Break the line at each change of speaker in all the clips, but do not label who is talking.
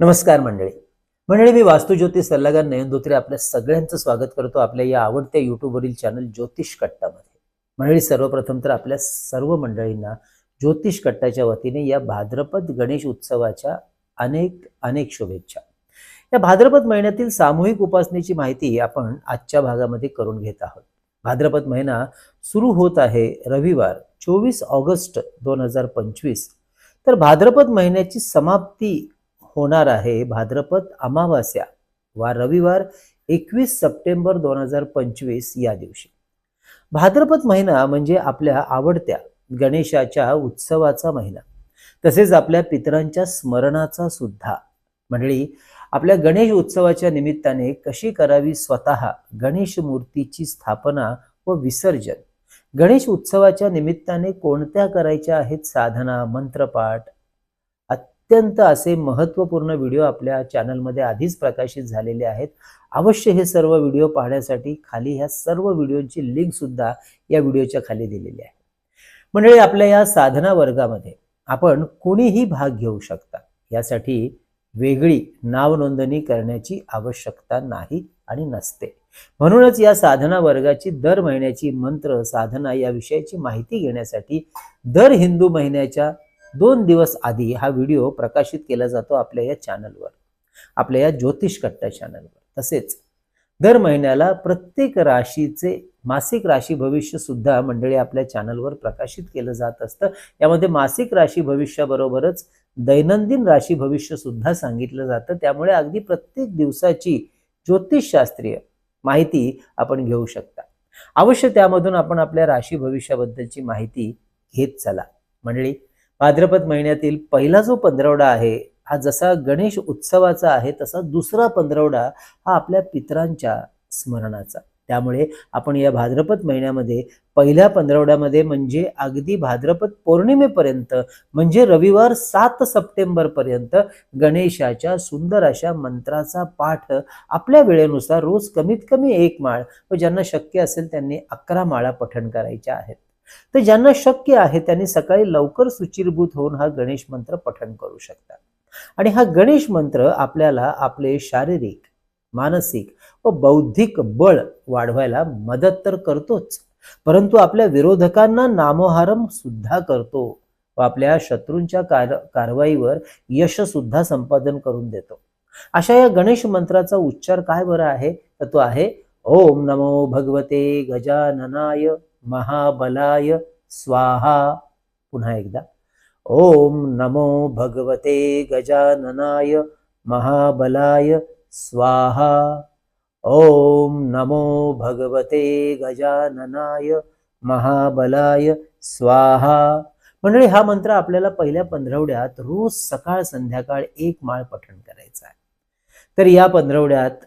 नमस्कार मंडळी. मंडळी मी वास्तुज्योतिष सल्लागार नयन धोत्रे आपल्या सगळ्यांचं स्वागत करतो आपल्या या आवडत्या युट्यूबवरील चॅनल ज्योतिष कट्टामध्ये. मंडळी सर्वप्रथम तर आपल्या सर्व मंडळींना ज्योतिष कट्टाच्या वतीने या भाद्रपद गणेश उत्सवाच्या अनेक अनेक शुभेच्छा. या भाद्रपद महिन्यातील सामूहिक उपासनेची माहिती आपण आजच्या भागामध्ये करून घेत आहोत. भाद्रपद महिना सुरू होत आहे रविवार चोवीस ऑगस्ट दोन हजार पंचवीस. तर भाद्रपद महिन्याची समाप्ती होणार आहे. भाद्रपद अमावास्या वा रविवार एकवीस सप्टेंबर दोन हजार पंचवीस या दिवशी. भाद्रपद महिना म्हणजे आपल्या आवडत्या गणेशाच्या उत्सवाचा महिना. तसेच आपल्या पितरांच्या स्मरणाचा सुद्धा. मंडळी आपल्या गणेश उत्सवाच्या निमित्ताने कशी करावी स्वतः गणेश मूर्तीची स्थापना व विसर्जन? गणेश उत्सवाच्या निमित्ताने कोणत्या करायच्या आहेत साधना मंत्रपाठ? अत्यंत असे महत्त्वपूर्ण व्हिडिओ आपल्या चॅनलमध्ये आधीच प्रकाशित झालेले आहेत. अवश्य हे सर्व व्हिडिओ पाहण्यासाठी खाली ह्या सर्व व्हिडिओची लिंक सुद्धा या व्हिडिओच्या खाली दिलेली आहे. मंडळी आपल्या या साधना वर्गामध्ये आपण कोणीही भाग घेऊ शकता. यासाठी वेगळी नाव नोंदणी करण्याची आवश्यकता नाही आणि नसते. म्हणूनच या साधना वर्गाची दर महिन्याची मंत्र साधना या विषयाची माहिती घेण्यासाठी दर हिंदू महिन्याच्या दोन दिवस आधी हा व्हिडिओ प्रकाशित केला जातो आपल्या या चॅनलवर. आपल्या या ज्योतिष कट्टा चॅनलवर. तसेच दर महिन्याला प्रत्येक राशीचे मासिक राशी भविष्य सुद्धा मंडळी आपल्या चॅनलवर प्रकाशित केलं जात असतं. यामध्ये मासिक राशी भविष्याबरोबरच दैनंदिन राशी भविष्य सुद्धा सांगितलं जातं. त्यामुळे अगदी प्रत्येक दिवसाची ज्योतिषशास्त्रीय माहिती आपण घेऊ शकता. अवश्य त्यामधून आपण आपल्या राशी भविष्याबद्दलची माहिती घेत चला. मंडळी भाद्रपद महिन्यातील पहिला जो पंधरवडा आहे हा जसा गणेश उत्सवाचा आहे तसा दुसरा पंधरवडा हा आपल्या पितरांच्या स्मरणाचा. त्यामुळे आपण या भाद्रपद महिन्यामध्ये पहिल्या पंधरवड्यामध्ये म्हणजे अगदी भाद्रपद पौर्णिमेपर्यंत म्हणजे रविवार सात सप्टेंबरपर्यंत गणेशाच्या सुंदर अशा मंत्राचा पाठ आपल्या वेळेनुसार रोज कमीत कमी एक माळ व ज्यांना शक्य असेल त्यांनी अकरा माळा पठण करायच्या आहेत. तर ज्यांना शक्य आहे त्यांनी सकाळी लवकर सुचिरभूत होऊन हा गणेश मंत्र पठण करू शकतात. आणि हा गणेश मंत्र आपल्याला आपले शारीरिक मानसिक व बौद्धिक बळ वाढवायला मदत तर करतोच परंतु आपल्या विरोधकांना नामोहारम सुद्धा करतो व आपल्या शत्रूंच्या कार कारवाईवर यश सुद्धा संपादन करून देतो. अशा या गणेश मंत्राचा उच्चार काय बरं आहे? तर तो आहे ओम नमो भगवते गजाननाय महाबलाय स्वाहा. पुन्हा एकदा. ओम नमो भगवते गजाननाय महाबलाय स्वाहा. ओम नमो भगवते गजाननाय महाबलाय स्वाहा. मंडळी हा मंत्र आपल्याला पहिल्या पंधरवड्यात रोज सकाळ संध्याकाळ एक माळ पठण करायचा आहे. तर या पंधरवड्यात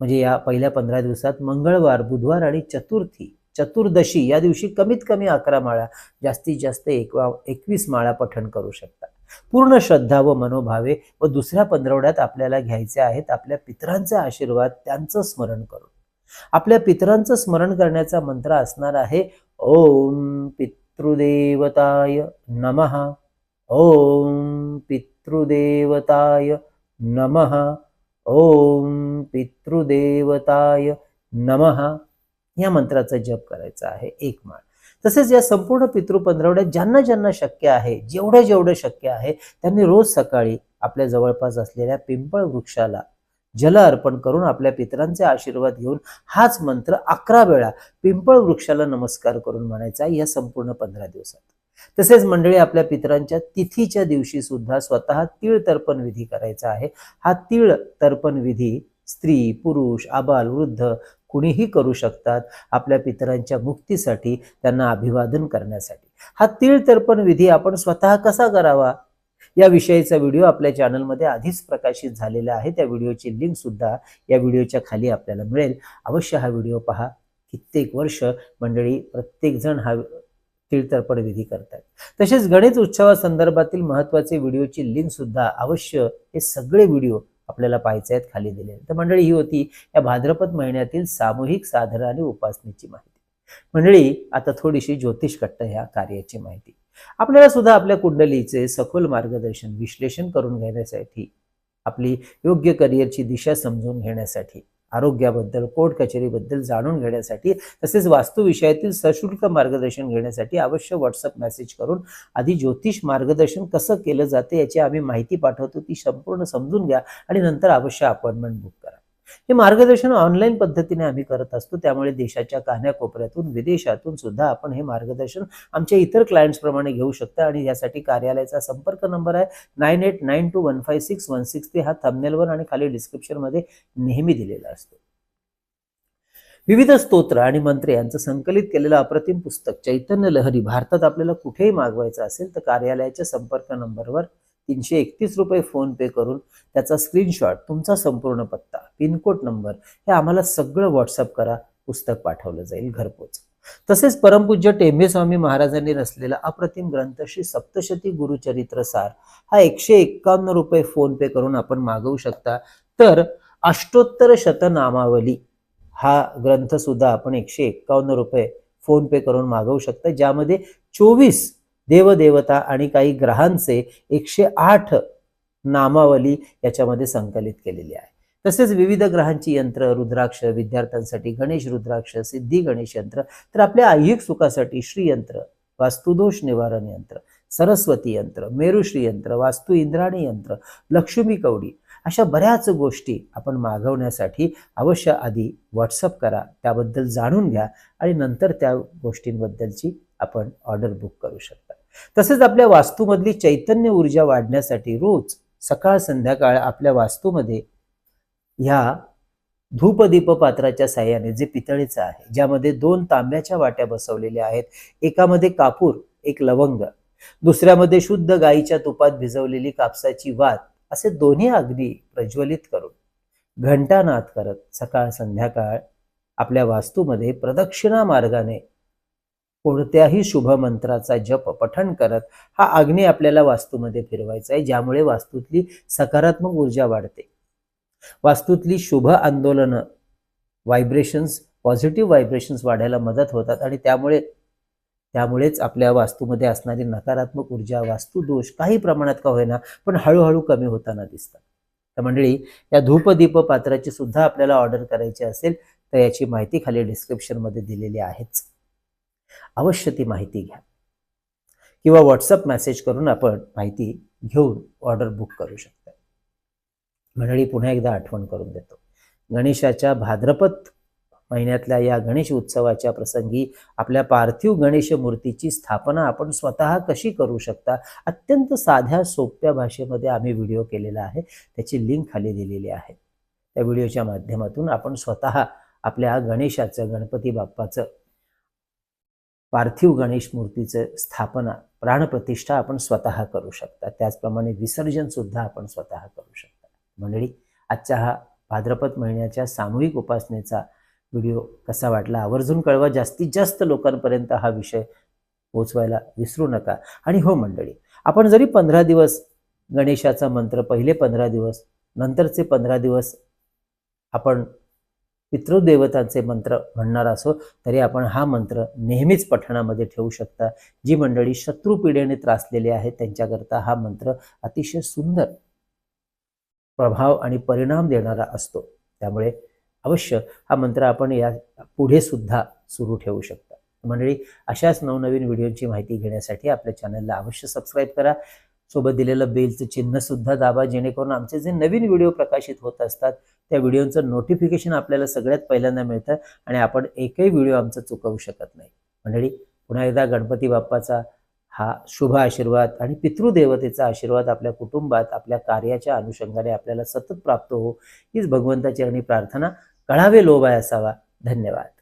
म्हणजे या पहिल्या पंधरा दिवसात मंगळवार बुधवार आणि चतुर्थी चतुर्दशी या दिवशी कमीत कमी अकरा माळा जास्तीत जास्त एकवा एकवीस माळा पठण करू शकता पूर्ण श्रद्धा व मनोभावे व दुसऱ्या पंधरवड्यात आपल्याला घ्यायचे आहेत आपल्या पितरांचे आशीर्वाद त्यांचं स्मरण करून. आपल्या पितरांचं स्मरण करण्याचा मंत्र असणार आहे ओम पितृदेवताय नमः ओम पितृदेवताय नमः ओम पितृदेवताय नमः. या मंत्राचा जप करायचा आहे एक माळ. तसेच या संपूर्ण पितृ पंधरवड्यात ज्यांना ज्यांना शक्य आहे जेवढं जेवढं शक्य आहे त्यांनी रोज सकाळी आपल्या जवळपास असलेल्या पिंपळ वृक्षाला जल अर्पण करून आपल्या पितरांचे आशीर्वाद घेऊन हाच मंत्र अकरा वेळा पिंपळ वृक्षाला नमस्कार करून म्हणायचा या संपूर्ण पंधरा दिवसात. तसेच मंडळी आपल्या पितरांच्या तिथीच्या दिवशी सुद्धा स्वतः तीळ तर्पण विधी करायचा आहे. हा तीळ तर्पण विधी स्त्री पुरुष आबाल वृद्ध कुणीही करू शकतात आपल्या पितरांच्या मुक्तीसाठी त्यांना अभिवादन करण्यासाठी. हा तीळ तर्पण विधी आपण स्वतः कसा करावा? या विषयीचा व्हिडिओ आपल्या चॅनलमध्ये आधीच प्रकाशित झालेला आहे. त्या व्हिडिओची लिंक सुद्धा या व्हिडिओच्या खाली आपल्याला मिळेल. अवश्य हा व्हिडिओ पहा. कित्येक वर्ष मंडळी प्रत्येकजण हा तीळ तर्पण विधी करतात. तसेच गणेश उत्सवासंदर्भातील महत्त्वाचे व्हिडिओची लिंक सुद्धा अवश्य हे सगळे व्हिडिओ आपल्याला पाहायचे आहेत खाली दिलेले तर मंडळी ही होती या भाद्रपद महिन्यातील सामूहिक साधना आणि उपासनेची माहिती. मंडळी आता थोडीशी ज्योतिष कट्ट ह्या कार्याची माहिती. आपल्याला सुद्धा आपल्या कुंडलीचे सखोल मार्गदर्शन विश्लेषण करून घेण्यासाठी आपली योग्य करिअरची दिशा समजून घेण्यासाठी आरोग्याबद्दल कोर्ट कचेरीबद्दल जाणून घेण्यासाठी तसेच वास्तू विषयातील सशुल्क मार्गदर्शन घेण्यासाठी अवश्य व्हॉट्सअप मेसेज करून आधी ज्योतिष मार्गदर्शन कसं केलं जाते याची आम्ही माहिती पाठवतो ती संपूर्ण समजून घ्या आणि नंतर अवश्य अपॉइंटमेंट बुक करा. हे मार्गदर्शन ऑनलाईन पद्धतीने आम्ही करत असतो. त्यामुळे देशाच्या कान्याकोपऱ्यातून विदेशातून सुद्धा आपण हे मार्गदर्शन आमच्या इतर क्लायंट्स प्रमाणे घेऊ शकता. आणि यासाठी कार्यालयाचा संपर्क नंबर आहे. Nine eight nine two one five six one six ते हा थंबनेलवर आणि खाली डिस्क्रिप्शनमध्ये नेहमी दिलेला असतो. विविध स्तोत्र आणि मंत्र यांचं संकलित केलेलं अप्रतिम पुस्तक चैतन्य लहरी भारतात आपल्याला कुठेही मागवायचं असेल तर कार्यालयाच्या संपर्क नंबरवर तीनशे एकतीस रुपये फोन पे करून त्याचा स्क्रीनशॉट तुमचा संपूर्ण पत्ता पिनकोड नंबर हे आम्हाला सगळं व्हॉट्सअप करा पुस्तक पाठवलं जाईल घरपोच तसेच परमपूज्य टेंबे स्वामी महाराजांनी रचलेला अप्रतिम ग्रंथ श्री सप्तशती गुरुचरित्र सार हा एकशे एक्कावन्न रुपये फोन पे करून आपण मागवू शकता. तर अष्टोत्तर शतनामावली हा ग्रंथ सुद्धा आपण एकशे एक्कावन्न रुपये फोन पे करून मागवू शकता ज्यामध्ये चोवीस देवदेवता आणि काही ग्रहांचे एकशे आठ नामावली याच्यामध्ये संकलित केलेली आहे. तसेच विविध ग्रहांची यंत्र रुद्राक्ष विद्यार्थ्यांसाठी गणेश रुद्राक्ष सिद्धी गणेश यंत्र तर आपल्या ऐहिक सुखासाठी श्रीयंत्र वास्तुदोष निवारण यंत्र सरस्वती यंत्र मेरुश्री यंत्र वास्तु इंद्राणी यंत्र लक्ष्मी कवडी अशा बऱ्याच गोष्टी आपण मागवण्यासाठी अवश्य आधी व्हॉट्सअप करा त्याबद्दल जाणून घ्या आणि नंतर त्या गोष्टींबद्दलची आपण ऑर्डर बुक करू शकतो. तसेच आपल्या वास्तूमधली चैतन्य ऊर्जा वाढण्यासाठी रोज सकाळ संध्याकाळ आपल्या वास्तूमध्ये ह्या धूपदीप पात्राच्या साह्याने जे पितळेचं आहे ज्यामध्ये दोन तांब्याच्या वाट्या बसवलेल्या आहेत एकामध्ये कापूर एक लवंग दुसऱ्यामध्ये शुद्ध गाईच्या तुपात भिजवलेली कापसाची वात असे दोन्ही अग्नी प्रज्वलित करून घंटानाद करत सकाळ संध्याकाळ आपल्या वास्तूमध्ये प्रदक्षिणा मार्गाने कोणत्याही शुभ मंत्राचा जप पठण करत हा अग्नी आपल्याला वास्तूमध्ये फिरवायचा आहे ज्यामुळे वास्तूतली सकारात्मक ऊर्जा वाढते. वास्तूतली शुभ आंदोलनं व्हायब्रेशन्स पॉझिटिव्ह व्हायब्रेशन्स वाढायला मदत होतात आणि त्यामुळे त्यामुळेच आपल्या वास्तूमध्ये असणारी नकारात्मक ऊर्जा वास्तुदोष काही प्रमाणात का होईना पण हळूहळू कमी होताना दिसतात. तर मंडळी या धूपदीप पात्राची सुद्धा आपल्याला ऑर्डर करायची असेल तर याची माहिती खाली डिस्क्रिप्शनमध्ये दिलेली आहेच. अवश्य ती माहिती घ्या. किंवा व्हॉट्सअप मेसेज करून आपण माहिती घेऊन ऑर्डर बुक करू शकता. मंडळी पुन्हा एकदा आठवण करून देतो. गणेशाच्या भाद्रपद महिन्यातल्या या गणेश उत्सवाच्या प्रसंगी आपल्या पार्थिव गणेश मूर्तीची स्थापना आपण स्वतः कशी करू शकता? अत्यंत साध्या सोप्या भाषेमध्ये आम्ही व्हिडिओ केलेला आहे. त्याची लिंक खाली दिलेली आहे. त्या व्हिडिओच्या माध्यमातून आपण स्वतः आपल्या गणेशाचं गणपती बाप्पाचं पार्थिव गणेश मूर्तीचं स्थापना प्राणप्रतिष्ठा आपण स्वतः करू शकता. त्याचप्रमाणे विसर्जन सुद्धा आपण स्वतः करू शकता. मंडळी आजच्या हा भाद्रपद महिन्याच्या सामूहिक उपासनेचा व्हिडिओ कसा वाटला? आवर्जून कळवा. जास्तीत जास्त लोकांपर्यंत हा विषय पोचवायला विसरू नका. आणि हो मंडळी आपण जरी पंधरा दिवस गणेशाचा मंत्र पहिले पंधरा दिवस नंतरचे पंधरा दिवस आपण पितृदेवतांचे मंत्र म्हणणार असो तरी आपण हा मंत्र नेहमीच पठणामध्ये ठेवू शकता. जी मंडळी शत्रुपीडेने त्रासलेली आहेत त्यांच्याकरता हा मंत्र अतिशय सुंदर प्रभाव आणि परिणाम देणारा असतो. त्यामुळे अवश्य हा मंत्र आपण या पुढे सुद्धा सुरू ठेवू शकता. मंडळी अशाच नवनवीन व्हिडिओची माहिती घेण्यासाठी आपल्या चॅनलला अवश्य सबस्क्राईब करा. सोबत दिलेलं बेलचं चिन्ह सुद्धा दाबा जेणेकरून आमचे जे नवीन व्हिडिओ प्रकाशित होत असतात त्या व्हिडिओचं नोटिफिकेशन आपल्याला सगळ्यात पहिल्यांदा मिळतं आणि आपण एकही व्हिडिओ आमचा चुकवू शकत नाही. मंडळी पुन्हा एकदा गणपती बाप्पाचा हा शुभ आशीर्वाद आणि पितृदेवतेचा आशीर्वाद आपल्या कुटुंबात आपल्या कार्याच्या अनुषंगाने आपल्याला सतत प्राप्त हो हीच भगवंताची आणि प्रार्थना. कळावे लोभाय असावा. धन्यवाद.